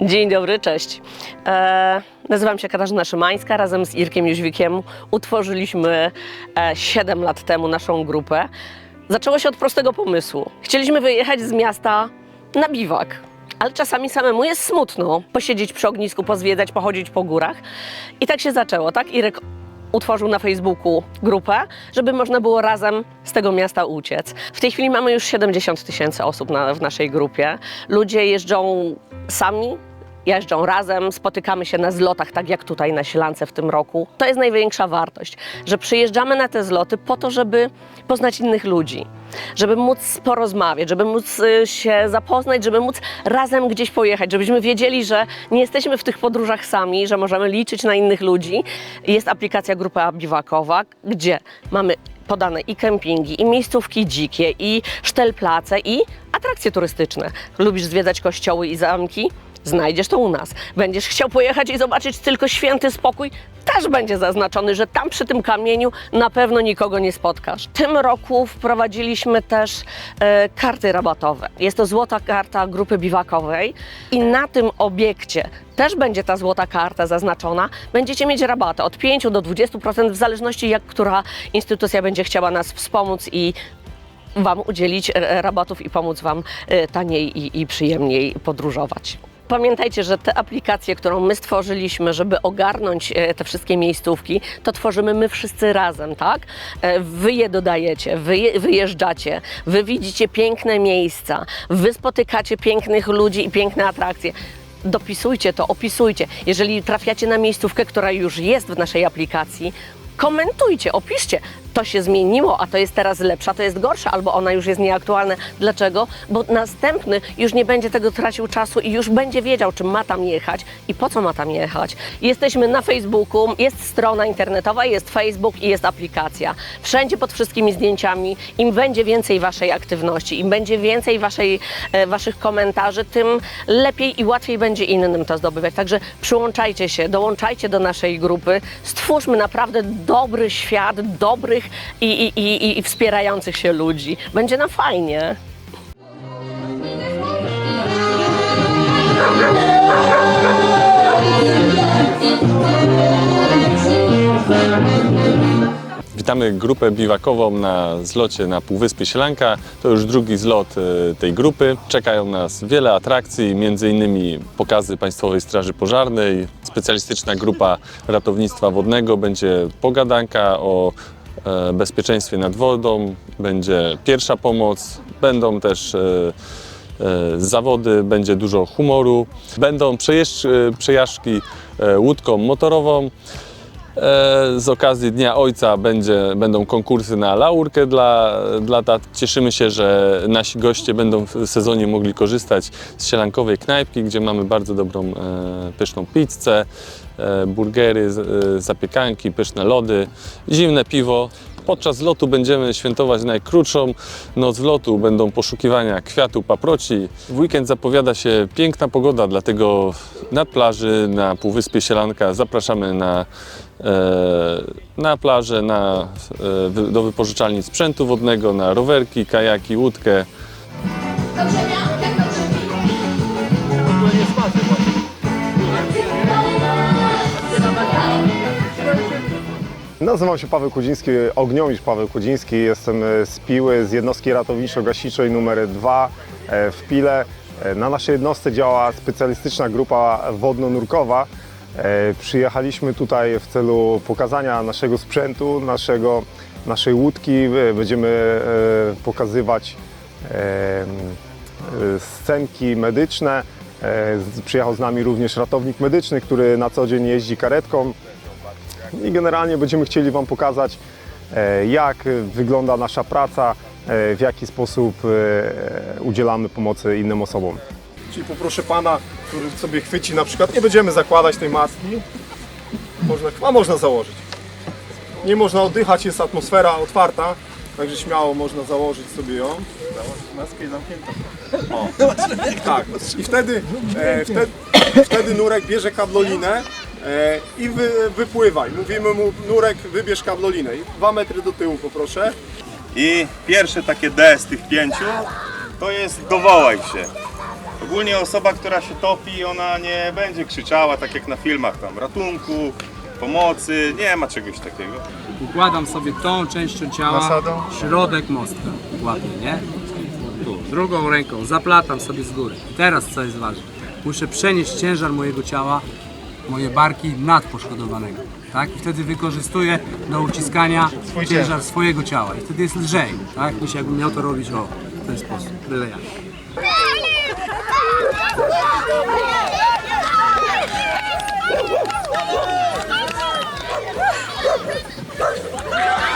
Dzień dobry, cześć. E, nazywam się Katarzyna Szymańska. Razem z Irkiem Jóźwikiem utworzyliśmy e, 7 lat temu naszą grupę. Zaczęło się od prostego pomysłu. Chcieliśmy wyjechać z miasta na biwak. Ale czasami samemu jest smutno posiedzieć przy ognisku, pozwiedzać, pochodzić po górach. I tak się zaczęło, tak? Irek utworzył na Facebooku grupę, żeby można było razem z tego miasta uciec. W tej chwili mamy już 70 tysięcy osób na, w naszej grupie. Ludzie jeżdżą sami, jeżdżą razem, spotykamy się na zlotach, tak jak tutaj na Silance w tym roku. To jest największa wartość, że przyjeżdżamy na te zloty po to, żeby poznać innych ludzi, żeby móc porozmawiać, żeby móc y, się zapoznać, żeby móc razem gdzieś pojechać, żebyśmy wiedzieli, że nie jesteśmy w tych podróżach sami, że możemy liczyć na innych ludzi. Jest aplikacja Grupa Biwakowa, gdzie mamy podane i kempingi, i miejscówki dzikie, i sztelplace, i atrakcje turystyczne. Lubisz zwiedzać kościoły i zamki? Znajdziesz to u nas. Będziesz chciał pojechać i zobaczyć tylko święty spokój? Też będzie zaznaczony, że tam przy tym kamieniu na pewno nikogo nie spotkasz. W tym roku wprowadziliśmy też e, karty rabatowe. Jest to złota karta grupy biwakowej i na tym obiekcie też będzie ta złota karta zaznaczona. Będziecie mieć rabaty od 5 do 20% w zależności jak która instytucja będzie chciała nas wspomóc i Wam udzielić e, rabatów i pomóc Wam e, taniej i, i przyjemniej podróżować. Pamiętajcie, że te aplikacje, którą my stworzyliśmy, żeby ogarnąć e, te wszystkie miejscówki, to tworzymy my wszyscy razem, tak? E, Wy je dodajecie, wy je- wyjeżdżacie, wy widzicie piękne miejsca, wy spotykacie pięknych ludzi i piękne atrakcje dopisujcie to, opisujcie. Jeżeli trafiacie na miejscówkę, która już jest w naszej aplikacji, komentujcie, opiszcie. To się zmieniło, a to jest teraz lepsza, to jest gorsza, albo ona już jest nieaktualna. Dlaczego? Bo następny już nie będzie tego tracił czasu i już będzie wiedział, czy ma tam jechać i po co ma tam jechać. Jesteśmy na Facebooku, jest strona internetowa, jest Facebook i jest aplikacja. Wszędzie pod wszystkimi zdjęciami. Im będzie więcej waszej aktywności, im będzie więcej waszej, e, waszych komentarzy, tym lepiej i łatwiej będzie innym to zdobywać. Także przyłączajcie się, dołączajcie do naszej grupy, stwórzmy naprawdę dobry świat, dobrych i, i, i, i wspierających się ludzi. Będzie nam fajnie. Witamy grupę biwakową na zlocie na Półwyspie Sielanka. To już drugi zlot e, tej grupy. Czekają nas wiele atrakcji, innymi pokazy Państwowej Straży Pożarnej, specjalistyczna grupa ratownictwa wodnego, będzie pogadanka o bezpieczeństwie nad wodą, będzie pierwsza pomoc, będą też e, e, zawody, będzie dużo humoru, będą e, przejażdżki e, łódką motorową. E, Z okazji Dnia Ojca będzie, będą konkursy na laurkę dla, dla tat. Cieszymy się, że nasi goście będą w sezonie mogli korzystać z sielankowej knajpki, gdzie mamy bardzo dobrą, e, pyszną pizzę, e, burgery, z- e, zapiekanki, pyszne lody, zimne piwo. Podczas lotu będziemy świętować najkrótszą noc wlotu. Będą poszukiwania kwiatu paproci. W weekend zapowiada się piękna pogoda, dlatego nad plaży na Półwyspie Sielanka zapraszamy na, e, na plażę, na, e, do wypożyczalni sprzętu wodnego, na rowerki, kajaki, łódkę. Nazywam się Paweł Kudziński, ogniomistrz Paweł Kudziński. Jestem e, z Piły, z jednostki ratowniczo-gaśniczej numer 2 e, w Pile. E, Na naszej jednostce działa specjalistyczna grupa wodno-nurkowa. Przyjechaliśmy tutaj w celu pokazania naszego sprzętu, naszego, naszej łódki. Będziemy pokazywać scenki medyczne. Przyjechał z nami również ratownik medyczny, który na co dzień jeździ karetką. I generalnie będziemy chcieli Wam pokazać, e, jak wygląda nasza praca, e, w jaki sposób e, udzielamy pomocy innym osobom. Czyli poproszę pana, który sobie chwyci na przykład, nie będziemy zakładać tej maski, można, a można założyć. Nie można oddychać, jest atmosfera otwarta, także śmiało można założyć sobie ją. Maskę i zamkniętą. O, tak. I wtedy, e, wtedy, wtedy nurek bierze kablolinę i wy, wypływaj. Mówimy mu, nurek wybierz kablolinę. I dwa metry do tyłu poproszę. I pierwsze takie D z tych pięciu to jest dowołaj się. Ogólnie osoba, która się topi, ona nie będzie krzyczała tak jak na filmach tam ratunku, pomocy, nie ma czegoś takiego. Układam sobie tą częścią ciała, Nasadą? środek mostka ładnie, nie? Tu, drugą ręką zaplatam sobie z góry. Teraz co jest ważne, muszę przenieść ciężar mojego ciała, moje barki nad poszkodowanego, tak? I wtedy wykorzystuję do uciskania ciężar swojego ciała i wtedy jest lżej, tak? Niż jakbym miał to robić o, w ten sposób, byle jak. Znamy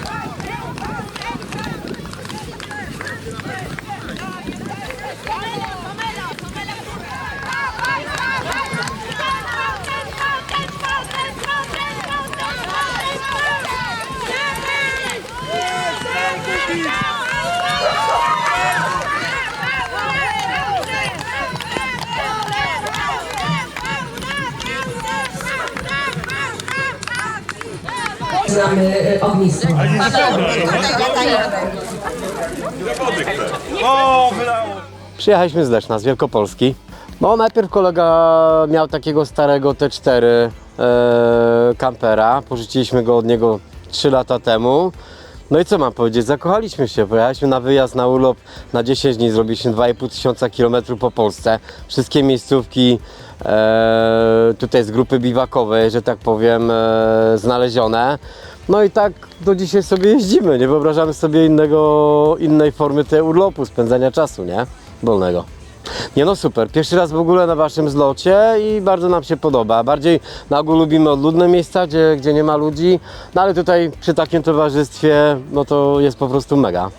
y, ognisko. Przyjechaliśmy z Leszna, z Wielkopolski. No najpierw kolega miał takiego starego T4 e, kampera. Porzuciliśmy go od niego 3 lata temu. No i co mam powiedzieć, zakochaliśmy się. Pojechaliśmy na wyjazd, na urlop na 10 dni, zrobiliśmy 2,5 tysiąca kilometrów po Polsce. Wszystkie miejscówki e, tutaj z grupy biwakowej, że tak powiem, e, znalezione. No i tak do dzisiaj sobie jeździmy, nie wyobrażamy sobie innego, innej formy tego urlopu, spędzania czasu, nie? Wolnego. Nie no super, pierwszy raz w ogóle na waszym zlocie i bardzo nam się podoba. Bardziej na ogół lubimy odludne miejsca, gdzie, gdzie nie ma ludzi, no ale tutaj przy takim towarzystwie, no to jest po prostu mega.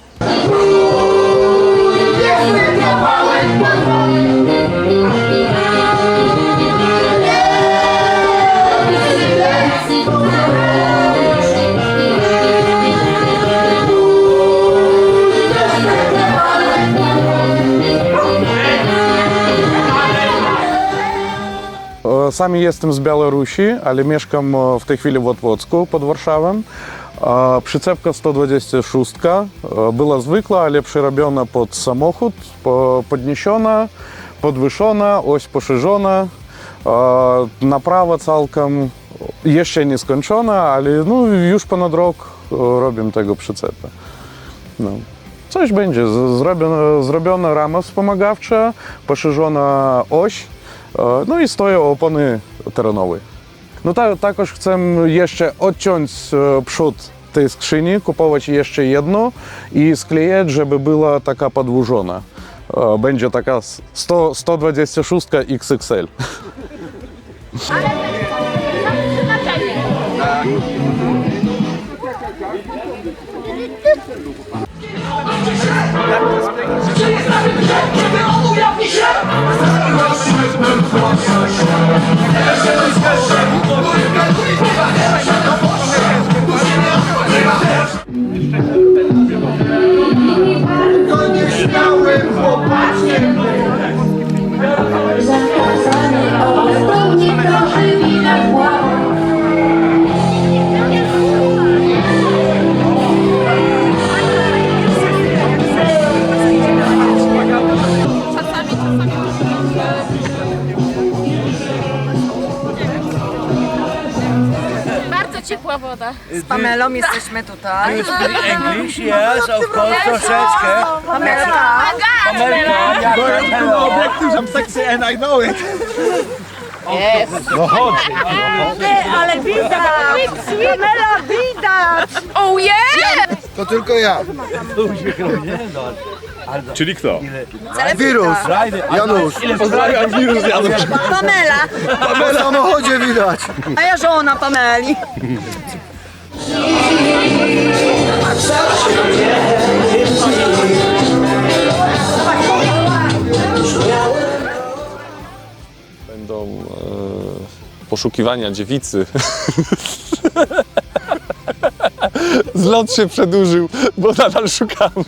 Sami jestem z Białorusi, ale mieszkam e, w tej chwili w Otwocku pod Warszawą. Przyczepka 126 e, była zwykła, ale przerobiona pod samochód, po- podniesiona, podwyższona, oś poszerzona. Naprawa całkiem jeszcze nie skończona, ale no, już ponad rok e, robię tego przyczepę. No. Coś będzie. Zrobiona, zrobiona rama wspomagawcza, poszerzona oś, Е, ну і стоя опони теранової. Ну та також це є ще отчонсь е, пшут тиск шині, куповач є ще єдно, і склеєть, щоб була така подвужена. Е, Бенджа така 126 XXL. Bardzo Z Pamelą jesteśmy tutaj. English, yes, of course, troszeczkę. Pamelka. I'm sexy and I know it. Ale widać! Pamela widać! Oh yeah! To tylko ja. Czyli kto? Wirus. Janusz. Pozdrawiam wirus Janusz. Pamela! Po samochodzie widać. A ja żona Pameli. Będą e, poszukiwania dziewicy. Zlot się przedłużył, bo nadal szukamy.